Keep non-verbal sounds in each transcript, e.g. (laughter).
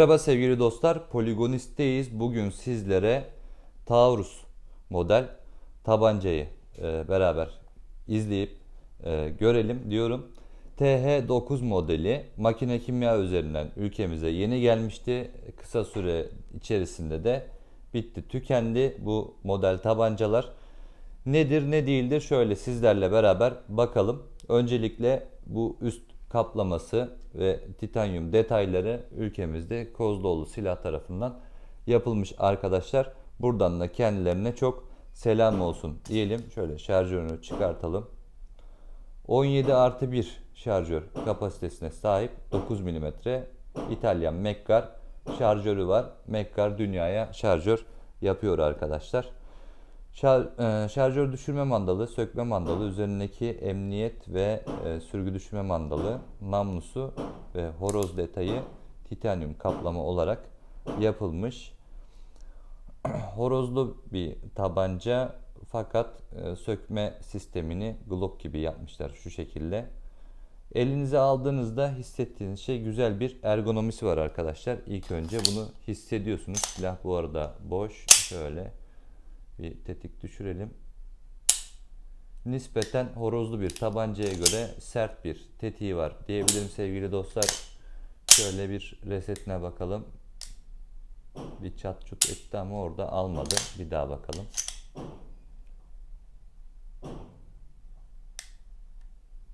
Merhaba sevgili dostlar, Poligonist'teyiz. Bugün sizlere Taurus model tabancayı e, beraber izleyip e, görelim diyorum. TH9 modeli makine kimya üzerinden ülkemize yeni gelmişti. Kısa süre içerisinde de bitti, tükendi bu model tabancalar. Nedir ne değildir şöyle sizlerle beraber bakalım. Öncelikle bu üst kaplaması ve titanyum detayları ülkemizde Kozluoğlu Silah tarafından yapılmış arkadaşlar. Buradan da kendilerine çok selam olsun diyelim. Şöyle şarjörünü çıkartalım. 17 artı 1 şarjör kapasitesine sahip 9 mm İtalyan Mekkar şarjörü var. Mekkar dünyaya şarjör yapıyor arkadaşlar. Şar- e, şarjör düşürme mandalı, sökme mandalı, üzerindeki emniyet ve e, sürgü düşürme mandalı, namlusu ve horoz detayı titanyum kaplama olarak yapılmış. (clears throat) Horozlu bir tabanca fakat e, sökme sistemini Glock gibi yapmışlar şu şekilde. Elinize aldığınızda hissettiğiniz şey güzel bir ergonomisi var arkadaşlar. İlk önce bunu hissediyorsunuz. Silah bu arada boş. Şöyle bir tetik düşürelim. Nispeten horozlu bir tabancaya göre sert bir tetiği var diyebilirim sevgili dostlar. Şöyle bir resetine bakalım. Bir çat çut etti ama orada almadı. Bir daha bakalım.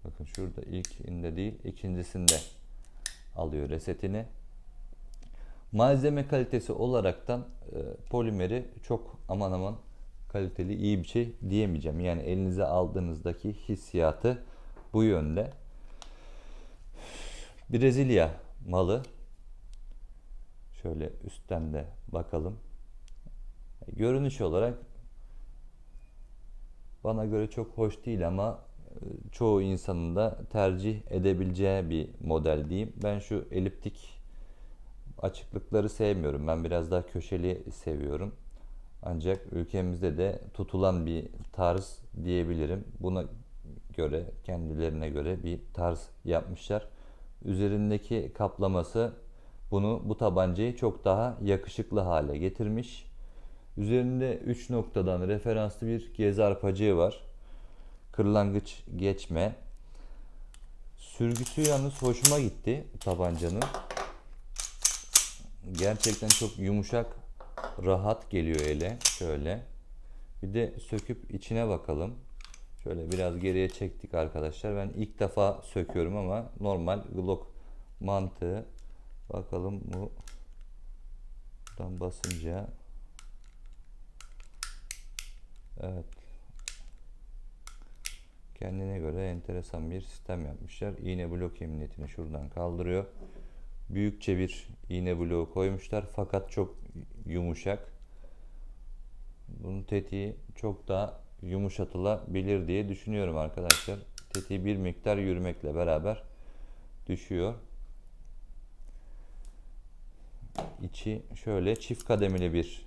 Bakın şurada ilkinde değil ikincisinde alıyor resetini. Malzeme kalitesi olaraktan e, polimeri çok aman aman kaliteli iyi bir şey diyemeyeceğim. Yani elinize aldığınızdaki hissiyatı bu yönde. Brezilya malı. Şöyle üstten de bakalım. Görünüş olarak bana göre çok hoş değil ama e, çoğu insanın da tercih edebileceği bir model diyeyim. Ben şu eliptik açıklıkları sevmiyorum. Ben biraz daha köşeli seviyorum. Ancak ülkemizde de tutulan bir tarz diyebilirim. Buna göre kendilerine göre bir tarz yapmışlar. Üzerindeki kaplaması bunu bu tabancayı çok daha yakışıklı hale getirmiş. Üzerinde 3 noktadan referanslı bir gezi arpacığı var. Kırlangıç geçme. Sürgüsü yalnız hoşuma gitti tabancanın. Gerçekten çok yumuşak, rahat geliyor ele. Şöyle. Bir de söküp içine bakalım. Şöyle biraz geriye çektik arkadaşlar. Ben ilk defa söküyorum ama normal Glock mantığı. Bakalım bu buradan basınca Evet. Kendine göre enteresan bir sistem yapmışlar. İğne blok emniyetini şuradan kaldırıyor. Büyükçe bir iğne bloğu koymuşlar fakat çok yumuşak. Bunun tetiği çok daha yumuşatılabilir diye düşünüyorum arkadaşlar. Tetiği bir miktar yürümekle beraber düşüyor. İçi şöyle çift kademeli bir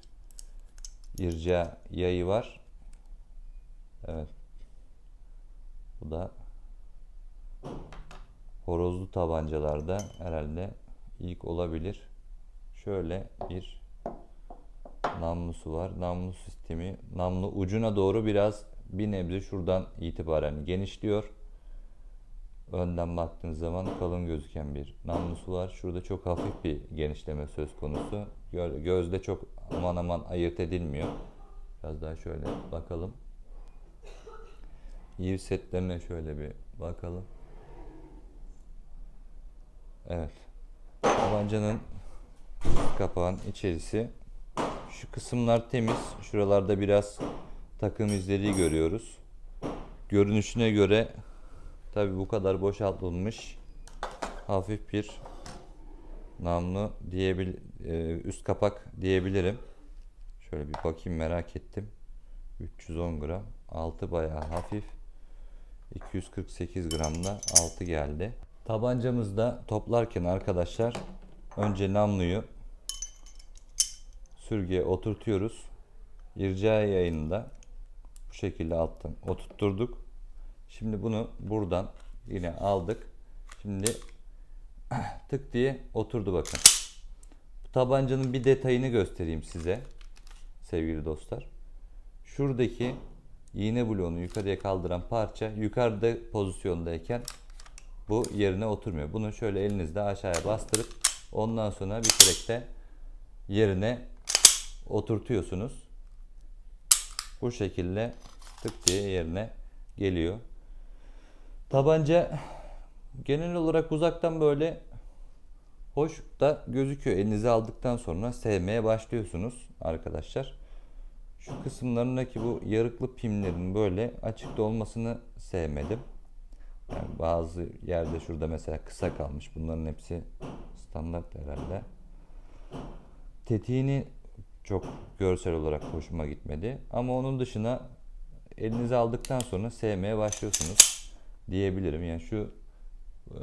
irca yayı var. Evet. Bu da horozlu tabancalarda herhalde ilk olabilir. Şöyle bir namlusu var. Namlu sistemi namlu ucuna doğru biraz bir nebze şuradan itibaren genişliyor. Önden baktığınız zaman kalın gözüken bir namlusu var. Şurada çok hafif bir genişleme söz konusu. Gözde çok aman aman ayırt edilmiyor. Biraz daha şöyle bakalım. Yiv setlerine şöyle bir bakalım. Evet. Tabancanın kapağın içerisi. Şu kısımlar temiz. Şuralarda biraz takım izleri görüyoruz. Görünüşüne göre tabi bu kadar boşaltılmış hafif bir namlu diyebil e, üst kapak diyebilirim. Şöyle bir bakayım merak ettim. 310 gram. Altı bayağı hafif. 248 gramda altı geldi. Tabancamızda toplarken arkadaşlar önce namluyu sürgüye oturtuyoruz. İrca yayında bu şekilde alttan oturtturduk. Şimdi bunu buradan yine aldık. Şimdi (clears throat) tık diye oturdu bakın. Bu tabancanın bir detayını göstereyim size sevgili dostlar. Şuradaki iğne bloğunu yukarıya kaldıran parça yukarıda pozisyondayken bu yerine oturmuyor. Bunu şöyle elinizle aşağıya bastırıp ondan sonra bir kürekte yerine oturtuyorsunuz. Bu şekilde tık diye yerine geliyor. Tabanca genel olarak uzaktan böyle hoş da gözüküyor. Elinize aldıktan sonra sevmeye başlıyorsunuz arkadaşlar. Şu kısımlarındaki bu yarıklı pimlerin böyle açıkta olmasını sevmedim. Yani bazı yerde şurada mesela kısa kalmış. Bunların hepsi standart herhalde. Tetiğini çok görsel olarak hoşuma gitmedi. Ama onun dışına elinize aldıktan sonra sevmeye başlıyorsunuz diyebilirim. Yani şu e,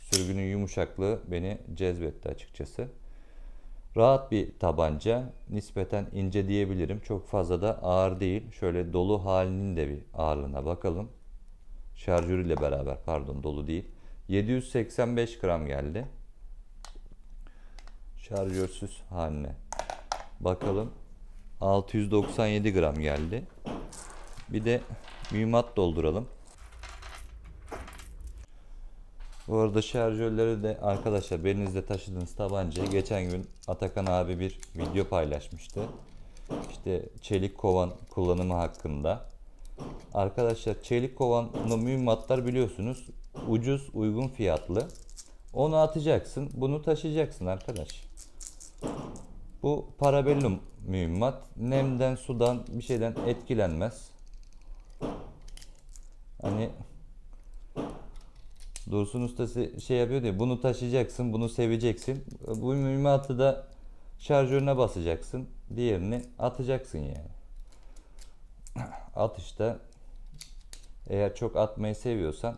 sürgünün yumuşaklığı beni cezbetti açıkçası. Rahat bir tabanca. Nispeten ince diyebilirim. Çok fazla da ağır değil. Şöyle dolu halinin de bir ağırlığına bakalım. Şarjörüyle beraber pardon dolu değil. 785 gram geldi. Şarjörsüz haline bakalım. 697 gram geldi. Bir de mühimmat dolduralım. Bu arada şarjörleri de arkadaşlar belinizde taşıdığınız tabancayı geçen gün Atakan abi bir video paylaşmıştı. İşte çelik kovan kullanımı hakkında. Arkadaşlar çelik kovanlı mühimmatlar biliyorsunuz ucuz uygun fiyatlı. Onu atacaksın bunu taşıyacaksın arkadaş. Bu parabellum mühimmat nemden sudan bir şeyden etkilenmez. Hani Dursun ustası şey yapıyor diye bunu taşıyacaksın, bunu seveceksin. Bu mühimmatı da şarjörüne basacaksın. Diğerini atacaksın yani. (clears throat) Atışta eğer çok atmayı seviyorsan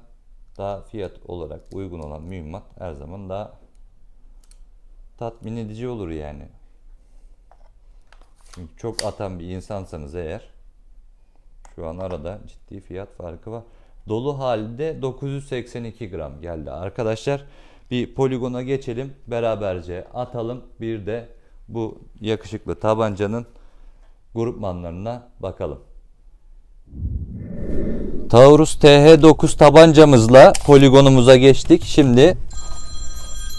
daha fiyat olarak uygun olan mühimmat her zaman daha tatmin edici olur yani. Çünkü çok atan bir insansanız eğer şu an arada ciddi fiyat farkı var. Dolu halde 982 gram geldi arkadaşlar. Bir poligona geçelim beraberce atalım. Bir de bu yakışıklı tabancanın grupmanlarına bakalım. Taurus TH9 tabancamızla poligonumuza geçtik. Şimdi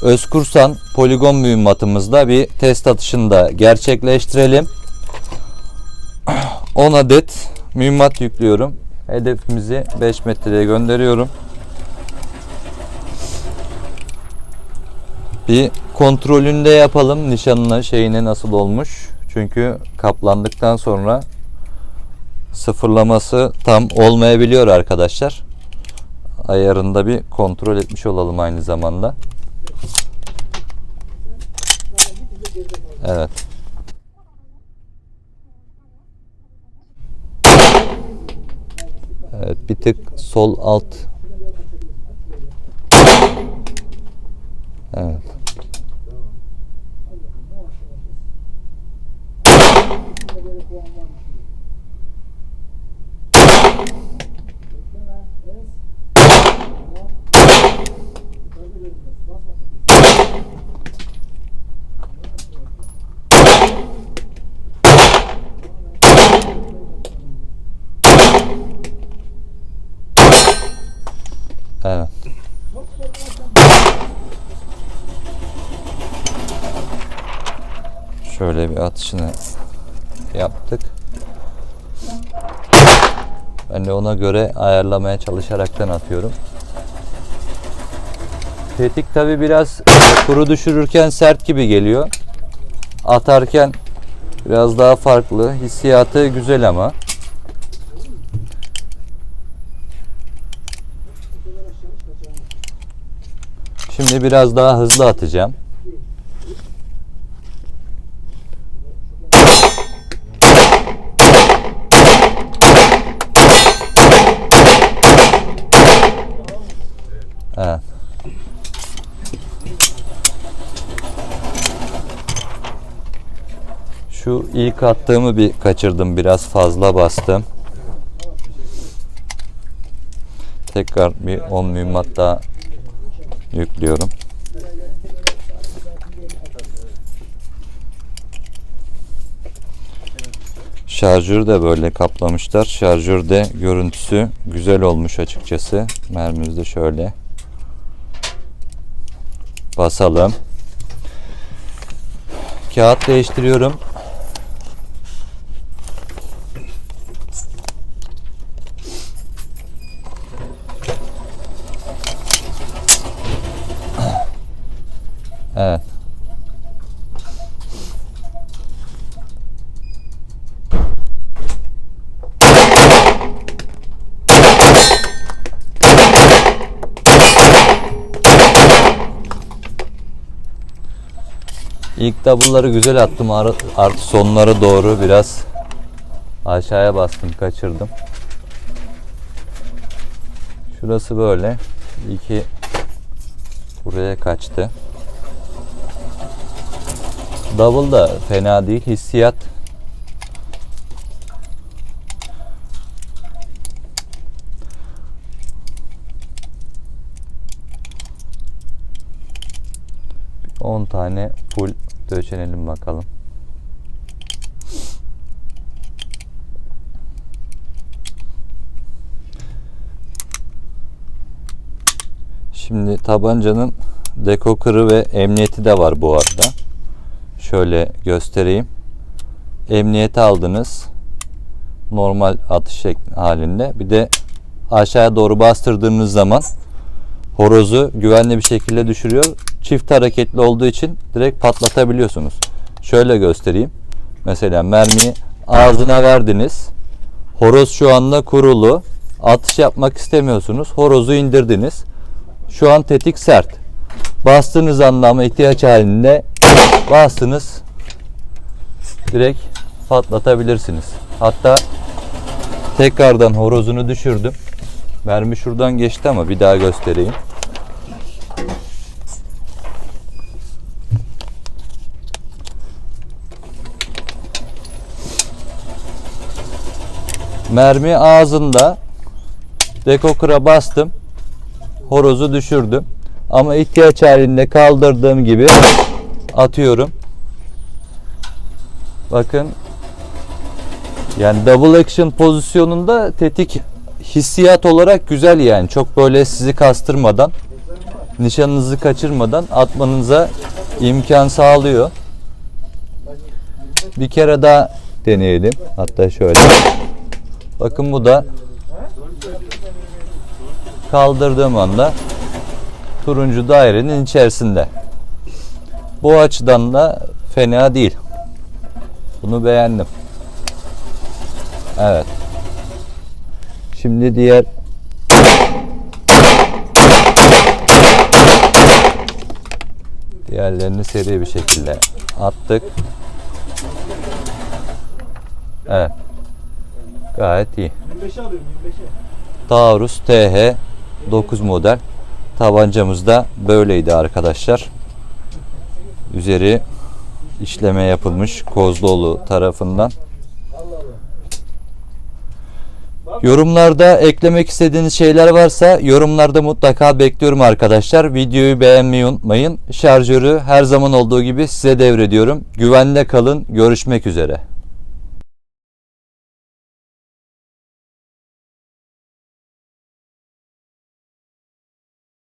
Özkursan poligon mühimmatımızda bir test atışını da gerçekleştirelim. (clears throat) 10 adet mühimmat yüklüyorum. Hedefimizi 5 metreye gönderiyorum. Bir kontrolünde yapalım nişanını şeyine nasıl olmuş. Çünkü kaplandıktan sonra sıfırlaması tam olmayabiliyor arkadaşlar. Ayarında bir kontrol etmiş olalım aynı zamanda. Evet. Evet bir tık sol alt. Evet. Şöyle bir atışını yaptık. Ben de ona göre ayarlamaya çalışaraktan atıyorum. Tetik tabi biraz kuru düşürürken sert gibi geliyor. Atarken biraz daha farklı. Hissiyatı güzel ama. Şimdi biraz daha hızlı atacağım. Şu ilk attığımı bir kaçırdım. Biraz fazla bastım. Tekrar bir 10 mühimmat daha yüklüyorum. Şarjörü de böyle kaplamışlar. Şarjörde görüntüsü güzel olmuş açıkçası. Mermimiz de şöyle. Basalım. Kağıt değiştiriyorum. Evet. İlk double'ları güzel attım. Ar- Artı sonlara doğru biraz aşağıya bastım, kaçırdım. Şurası böyle. İki buraya kaçtı. Double da fena değil. Hissiyat Bir 10 tane full döşenelim bakalım. Şimdi tabancanın dekokırı ve emniyeti de var bu arada. Şöyle göstereyim. Emniyeti aldınız. Normal atış şekli halinde. Bir de aşağıya doğru bastırdığınız zaman horozu güvenli bir şekilde düşürüyor. Çift hareketli olduğu için direkt patlatabiliyorsunuz. Şöyle göstereyim. Mesela mermiyi ağzına verdiniz. Horoz şu anda kurulu. Atış yapmak istemiyorsunuz. Horozu indirdiniz. Şu an tetik sert. Bastığınız anda ama ihtiyaç halinde bastınız. Direkt patlatabilirsiniz. Hatta tekrardan horozunu düşürdüm. Mermi şuradan geçti ama bir daha göstereyim. Mermi ağzında dekokıra bastım. Horozu düşürdüm. Ama ihtiyaç halinde kaldırdığım gibi atıyorum. Bakın yani double action pozisyonunda tetik hissiyat olarak güzel yani. Çok böyle sizi kastırmadan, nişanınızı kaçırmadan atmanıza imkan sağlıyor. Bir kere daha deneyelim. Hatta şöyle. Bakın bu da kaldırdığım anda turuncu dairenin içerisinde. Bu açıdan da fena değil. Bunu beğendim. Evet. Şimdi diğer diğerlerini seri bir şekilde attık. Evet. Gayet iyi. 25'e alıyorum 25'e. Taurus TH 9 model tabancamız da böyleydi arkadaşlar. Üzeri işleme yapılmış Kozluoğlu tarafından. Yorumlarda eklemek istediğiniz şeyler varsa yorumlarda mutlaka bekliyorum arkadaşlar. Videoyu beğenmeyi unutmayın. Şarjörü her zaman olduğu gibi size devrediyorum. Güvenle kalın. Görüşmek üzere.